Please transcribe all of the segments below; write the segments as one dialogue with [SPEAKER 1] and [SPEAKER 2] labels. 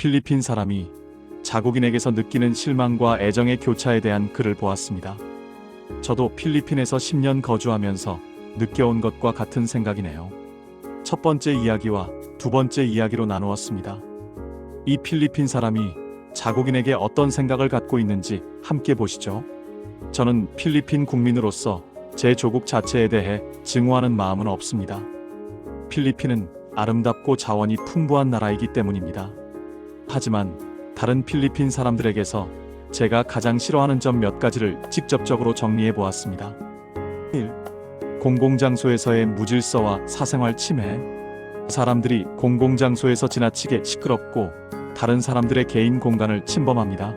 [SPEAKER 1] 필리핀 사람이 자국인에게서 느끼는 실망과 애정의 교차에 대한 글을 보았습니다. 저도 필리핀에서 10년 거주하면서 느껴온 것과 같은 생각이네요. 첫 번째 이야기와 두 번째 이야기로 나누었습니다. 이 필리핀 사람이 자국인에게 어떤 생각을 갖고 있는지 함께 보시죠. 저는 필리핀 국민으로서 제 조국 자체에 대해 증오하는 마음은 없습니다. 필리핀은 아름답고 자원이 풍부한 나라이기 때문입니다. 하지만 다른 필리핀 사람들에게서 제가 가장 싫어하는 점 몇 가지를 직접적으로 정리해 보았습니다. 1. 공공장소에서의 무질서와 사생활 침해. 사람들이 공공장소에서 지나치게 시끄럽고 다른 사람들의 개인 공간을 침범합니다.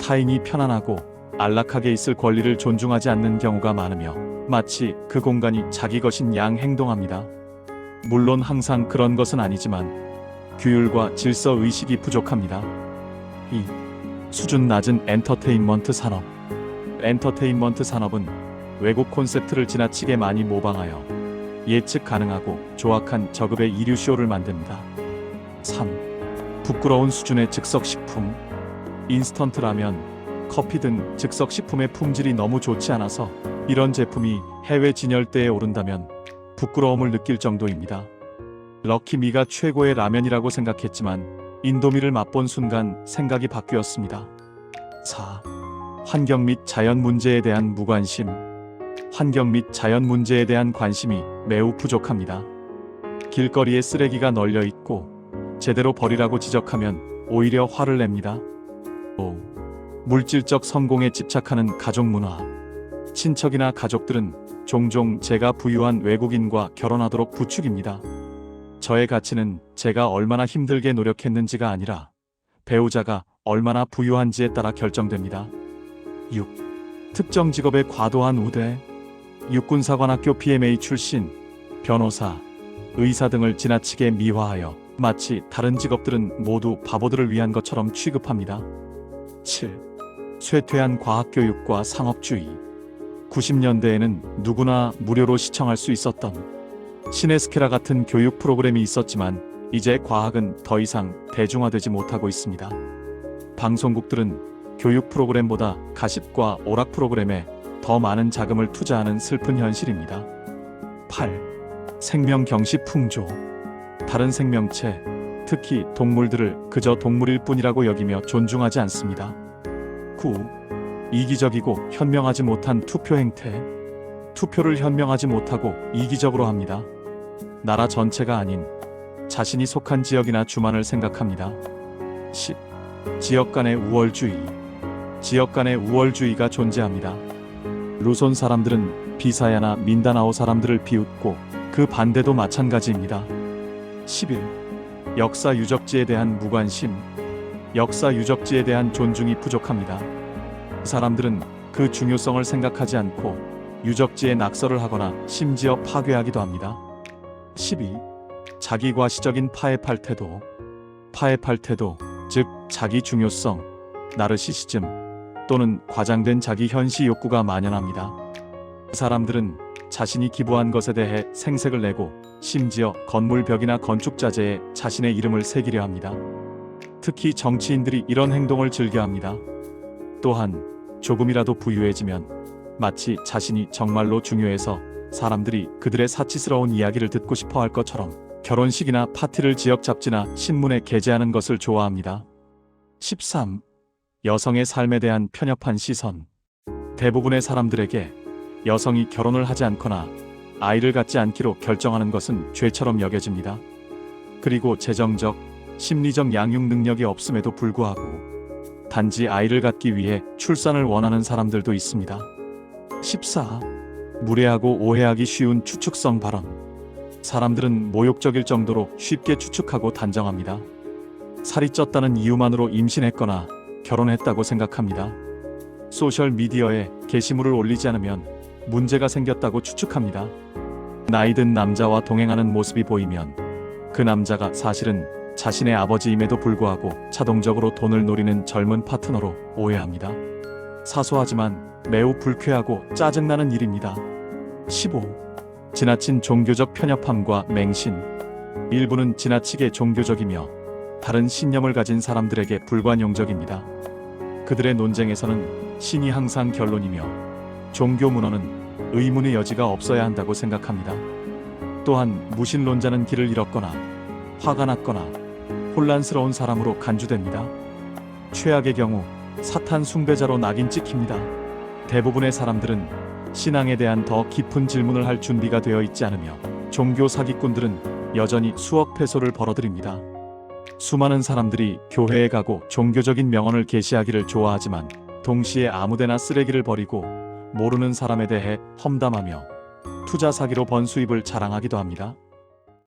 [SPEAKER 1] 타인이 편안하고 안락하게 있을 권리를 존중하지 않는 경우가 많으며 마치 그 공간이 자기 것인 양 행동합니다. 물론 항상 그런 것은 아니지만 규율과 질서 의식이 부족합니다. 2. 수준 낮은 엔터테인먼트 산업. 엔터테인먼트 산업은 외국 콘셉트를 지나치게 많이 모방하여 예측 가능하고 조악한 저급의 이류 쇼를 만듭니다. 3. 부끄러운 수준의 즉석식품. 인스턴트 라면, 커피 등 즉석식품의 품질이 너무 좋지 않아서 이런 제품이 해외 진열대에 오른다면 부끄러움을 느낄 정도입니다. 럭키미가 최고의 라면이라고 생각했지만 인도미를 맛본 순간 생각이 바뀌었습니다. 4. 환경 및 자연 문제에 대한 무관심. 환경 및 자연 문제에 대한 관심이 매우 부족합니다. 길거리에 쓰레기가 널려 있고 제대로 버리라고 지적하면 오히려 화를 냅니다. 5. 물질적 성공에 집착하는 가족 문화. 친척이나 가족들은 종종 제가 부유한 외국인과 결혼하도록 부추깁니다. 저의 가치는 제가 얼마나 힘들게 노력했는지가 아니라 배우자가 얼마나 부유한지에 따라 결정됩니다. 6. 특정 직업의 과도한 우대. 육군사관학교 PMA 출신, 변호사, 의사 등을 지나치게 미화하여 마치 다른 직업들은 모두 바보들을 위한 것처럼 취급합니다. 7. 쇠퇴한 과학교육과 상업주의. 90년대에는 누구나 무료로 시청할 수 있었던 시네스케라 같은 교육 프로그램이 있었지만 이제 과학은 더 이상 대중화되지 못하고 있습니다. 방송국들은 교육 프로그램보다 가십과 오락 프로그램에 더 많은 자금을 투자하는 슬픈 현실입니다. 8. 생명 경시 풍조. 다른 생명체, 특히 동물들을 그저 동물일 뿐이라고 여기며 존중하지 않습니다. 9. 이기적이고 현명하지 못한 투표 행태. 투표를 현명하지 못하고 이기적으로 합니다. 나라 전체가 아닌 자신이 속한 지역이나 주만을 생각합니다. 10. 지역 간의 우월주의. 지역 간의 우월주의가 존재합니다. 루손 사람들은 비사야나 민다나오 사람들을 비웃고 그 반대도 마찬가지입니다. 11. 역사 유적지에 대한 무관심. 역사 유적지에 대한 존중이 부족합니다. 사람들은 그 중요성을 생각하지 않고 유적지에 낙서를 하거나 심지어 파괴하기도 합니다. 12. 자기 과시적인 파헤팔 태도. 파헤팔 태도, 즉 자기 중요성, 나르시시즘 또는 과장된 자기 현시 욕구가 만연합니다. 사람들은 자신이 기부한 것에 대해 생색을 내고 심지어 건물 벽이나 건축 자재에 자신의 이름을 새기려 합니다. 특히 정치인들이 이런 행동을 즐겨합니다. 또한 조금이라도 부유해지면 마치 자신이 정말로 중요해서 사람들이 그들의 사치스러운 이야기를 듣고 싶어 할 것처럼 결혼식이나 파티를 지역 잡지나 신문에 게재하는 것을 좋아합니다. 13. 여성의 삶에 대한 편협한 시선. 대부분의 사람들에게 여성이 결혼을 하지 않거나 아이를 갖지 않기로 결정하는 것은 죄처럼 여겨집니다. 그리고 재정적, 심리적 양육 능력이 없음에도 불구하고 단지 아이를 갖기 위해 출산을 원하는 사람들도 있습니다. 14. 무례하고 오해하기 쉬운 추측성 발언. 사람들은 모욕적일 정도로 쉽게 추측하고 단정합니다. 살이 쪘다는 이유만으로 임신했거나 결혼했다고 생각합니다. 소셜 미디어에 게시물을 올리지 않으면 문제가 생겼다고 추측합니다. 나이든 남자와 동행하는 모습이 보이면 그 남자가 사실은 자신의 아버지임에도 불구하고 자동적으로 돈을 노리는 젊은 파트너로 오해합니다. 사소하지만 매우 불쾌하고 짜증나는 일입니다. 15. 지나친 종교적 편협함과 맹신. 일부는 지나치게 종교적이며 다른 신념을 가진 사람들에게 불관용적입니다. 그들의 논쟁에서는 신이 항상 결론이며 종교 문헌은 의문의 여지가 없어야 한다고 생각합니다. 또한 무신론자는 길을 잃었거나 화가 났거나 혼란스러운 사람으로 간주됩니다. 최악의 경우 사탄 숭배자로 낙인 찍힙니다. 대부분의 사람들은 신앙에 대한 더 깊은 질문을 할 준비가 되어 있지 않으며 종교 사기꾼들은 여전히 수억 페소를 벌어들입니다. 수많은 사람들이 교회에 가고 종교적인 명언을 계시하기를 좋아하지만 동시에 아무데나 쓰레기를 버리고 모르는 사람에 대해 험담하며 투자 사기로 번 수입을 자랑하기도 합니다.